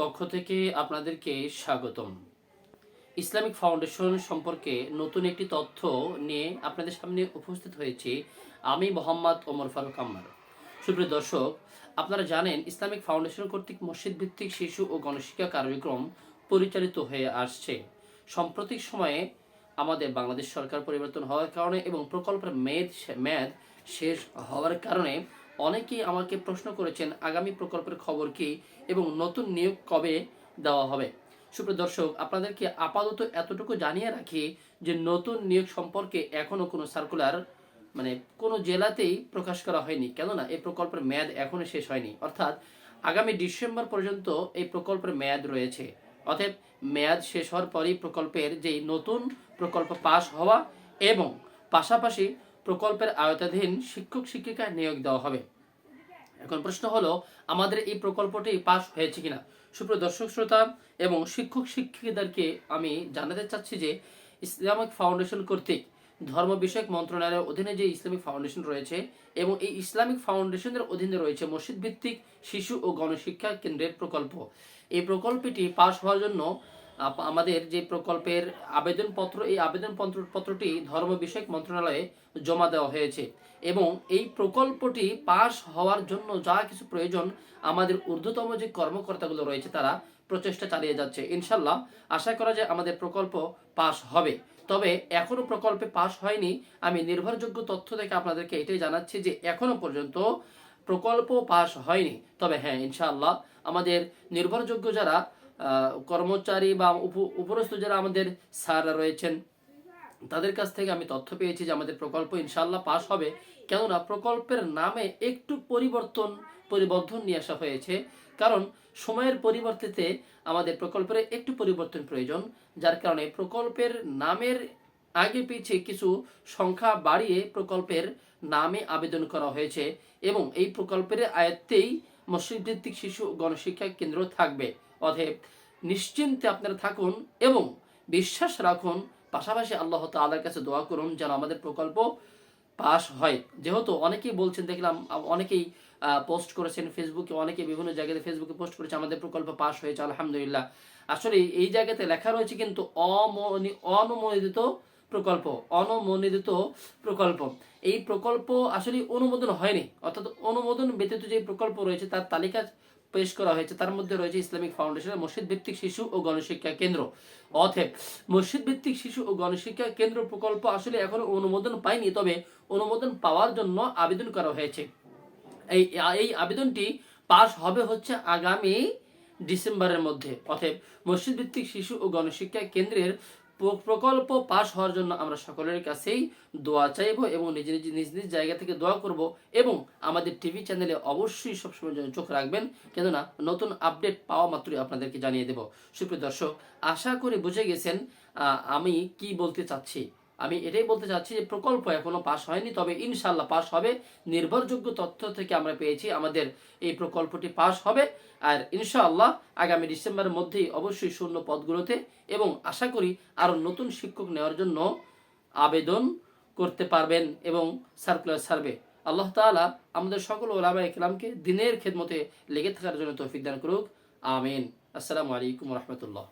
পক্ষ থেকে আপনাদেরকে স্বাগতম। ইসলামিক ফাউন্ডেশন সম্পর্কে নতুন একটি তথ্য নিয়ে আপনাদের সামনে উপস্থিত হয়েছি আমি মোহাম্মদ ওমর ফারুক আম্মার। সুপ্রিয় দর্শক, আপনারা জানেন, ইসলামিক ফাউন্ডেশন কর্তৃক মসজিদ ভিত্তিক শিশু ও গণশিক্ষা কার্যক্রম পরিচালিত হয়ে আসছে। সাম্প্রতিক সময়ে আমাদের বাংলাদেশ সরকার পরিবর্তন হওয়ার কারণে এবং প্রকল্পের মেয়াদ মেয়াদ শেষ হওয়ার কারণে অনেকেই আমাকে প্রশ্ন করেছেন, আগামী প্রকল্পের খবর কি এবং নতুন নিয়োগ কবে দেওয়া হবে? সুপ্রিয় দর্শক, আপনাদেরকে আপাতত এতটুকু জানিয়ে রাখি যে নতুন নিয়োগ সম্পর্কে এখনও কোনো সার্কুলার মানে কোনো জেলাতেই প্রকাশ করা হয়নি। কেননা, এই প্রকল্পের মেয়াদ এখনও শেষ হয়নি। অর্থাৎ আগামী ডিসেম্বর পর্যন্ত এই প্রকল্পের মেয়াদ রয়েছে। অতএব মেয়াদ শেষ হওয়ার পরই প্রকল্পের যেই নতুন প্রকল্প পাশ হওয়া এবং পাশাপাশি প্রকল্পের আয়তাধীন শিক্ষক শিক্ষিকা নিয়োগ দেওয়া হবে। এখন প্রশ্ন হলো, আমাদের এই প্রকল্পটি পাশ হয়েছে কিনা? সুপ্রিয় দর্শক শ্রোতা এবং শিক্ষক শিক্ষিকাদেরকে আমি জানাতে চাচ্ছি যে ইসলামিক ফাউন্ডেশন কর্তৃক ধর্ম বিষয়ক মন্ত্রণালয়ের অধীনে যে ইসলামিক ফাউন্ডেশন রয়েছে এবং এই ইসলামিক ফাউন্ডেশনের অধীনে রয়েছে মসজিদ ভিত্তিক শিশু ও গণশিক্ষা কেন্দ্রের প্রকল্প। এই প্রকল্পটি পাশ হওয়ার জন্য আমাদের যে প্রকল্পের আবেদনপত্র, এই আবেদনপত্র পত্রটি ধর্ম বিষয়ক মন্ত্রণালয়ে জমা দেওয়া হয়েছে এবং এই প্রকল্পটি পাশ হওয়ার জন্য যা কিছু প্রয়োজন, আমাদের ঊর্ধ্বতম যে কর্মকর্তাগুলো রয়েছে তারা প্রচেষ্টা চালিয়ে যাচ্ছে। ইনশাল্লাহ আশা করা যায় আমাদের প্রকল্প পাশ হবে। তবে এখনও প্রকল্পে পাশ হয়নি। আমি নির্ভরযোগ্য তথ্য থেকে আপনাদেরকে এটাই জানাচ্ছি যে এখনও পর্যন্ত প্রকল্প পাশ হয়নি। তবে হ্যাঁ ইনশাআল্লাহ আমাদের নির্ভরযোগ্য যারা কর্মচারী বা উপ- উপরস্থ যারা আমাদের স্যাররা রয়েছেন, তাদের কাছ থেকে আমি তথ্য পেয়েছি যে আমাদের প্রকল্প ইনশাল্লাহ পাশ হবে। কেননা প্রকল্পের নামে একটু পরিবর্তন পরিবর্ধন নিয়ে আসা হয়েছে। কারণ সময়ের পরিবর্তিতে আমাদের প্রকল্পের একটু পরিবর্তন প্রয়োজন, যার কারণে প্রকল্পের নামের আগে পিছিয়ে কিছু সংখ্যা বাড়িয়ে প্রকল্পের নামে আবেদন করা হয়েছে এবং এই প্রকল্পের আয়ত্তেই মসজিদ ভিত্তিক শিশু গণশিক্ষা কেন্দ্র থাকবে। অতএব নিশ্চিন্তে আপনারা থাকুন এবং বিশ্বাস রাখুন, পাশাপাশি আল্লাহ তাআলার কাছে দোয়া করুন, যেন আমাদের প্রকল্প পাস হয়। যেহেতু অনেকেই বলছেন, দেখলাম, অনেকেই পোস্ট করেছেন ফেসবুকে অনেকে বিভিন্ন জায়গাতে ফেসবুকে পোস্ট করেছে, আমাদের প্রকল্প পাস হয়েছে, আলহামদুলিল্লাহ। আসলে এই- এই জায়গাতে লেখা রয়েছে কিন্তু অমনি- অনুমোদিত প্রকল্প অনুমোদিত প্রকল্প। এই প্রকল্প আসলে অনুমোদন হয়নি, অর্থাৎ অনুমোদন ব্যতীত যে প্রকল্প রয়েছে, তার তালিকা পেশ করা হয়েছে। তার মধ্যে রয়েছে ইসলামিক ফাউন্ডেশনের মসজিদ ভিত্তিক শিশু ও গণশিক্ষা কেন্দ্র। অথব মসজিদ ভিত্তিক শিশু ও গণশিক্ষা কেন্দ্র প্রকল্প আসলে এখনও অনুমোদন পায়নি, তবে অনুমোদন পাওয়ার জন্য আবেদন করা হয়েছে। এই এই আবেদনটি পাস হবে হচ্ছে আগামী ডিসেম্বরের মধ্যে। অতএব মসজিদ ভিত্তিক শিশু ও গণশিক্ষা কেন্দ্রের প্রকল্প পাশ হওয়ার জন্য আমরা সকলের কাছেই দোয়া চাইব এবং নিজ নিজ নিজ নিজ জায়গা থেকে দোয়া করব এবং আমাদের টিভি চ্যানেলে অবশ্যই সবসময় চোখ রাখবেন। কেননা নতুন আপডেট পাওয়া মাত্রই আপনাদেরকে জানিয়ে দেব। সুপ্রিয় দর্শক, আশা করি বুঝে গেছেন আমি কি বলতে চাচ্ছি। আমি এটাই বলতে চাচ্ছি যে প্রকল্প এখনও পাস হয়নি, তবে ইনশাল্লাহ পাস হবে। নির্ভরযোগ্য তথ্য থেকে আমরা পেয়েছি আমাদের এই প্রকল্পটি পাস হবে। আর ইনশাআল্লাহ আগামী ডিসেম্বরের মধ্যেই অবশ্যই শূন্য পদগুলোতে এবং আশা করি আরও নতুন শিক্ষক নেওয়ার জন্য আবেদন করতে পারবেন এবং সার্কুলার সার্ভে আল্লাহ তাআলা আমাদের সকল ওলামা ইকলামকে দিনের খেদমতে লেগে থাকার জন্য তৌফিক দান করুক। আমিন। আসসালামু আলাইকুম রহমতুল্লাহ।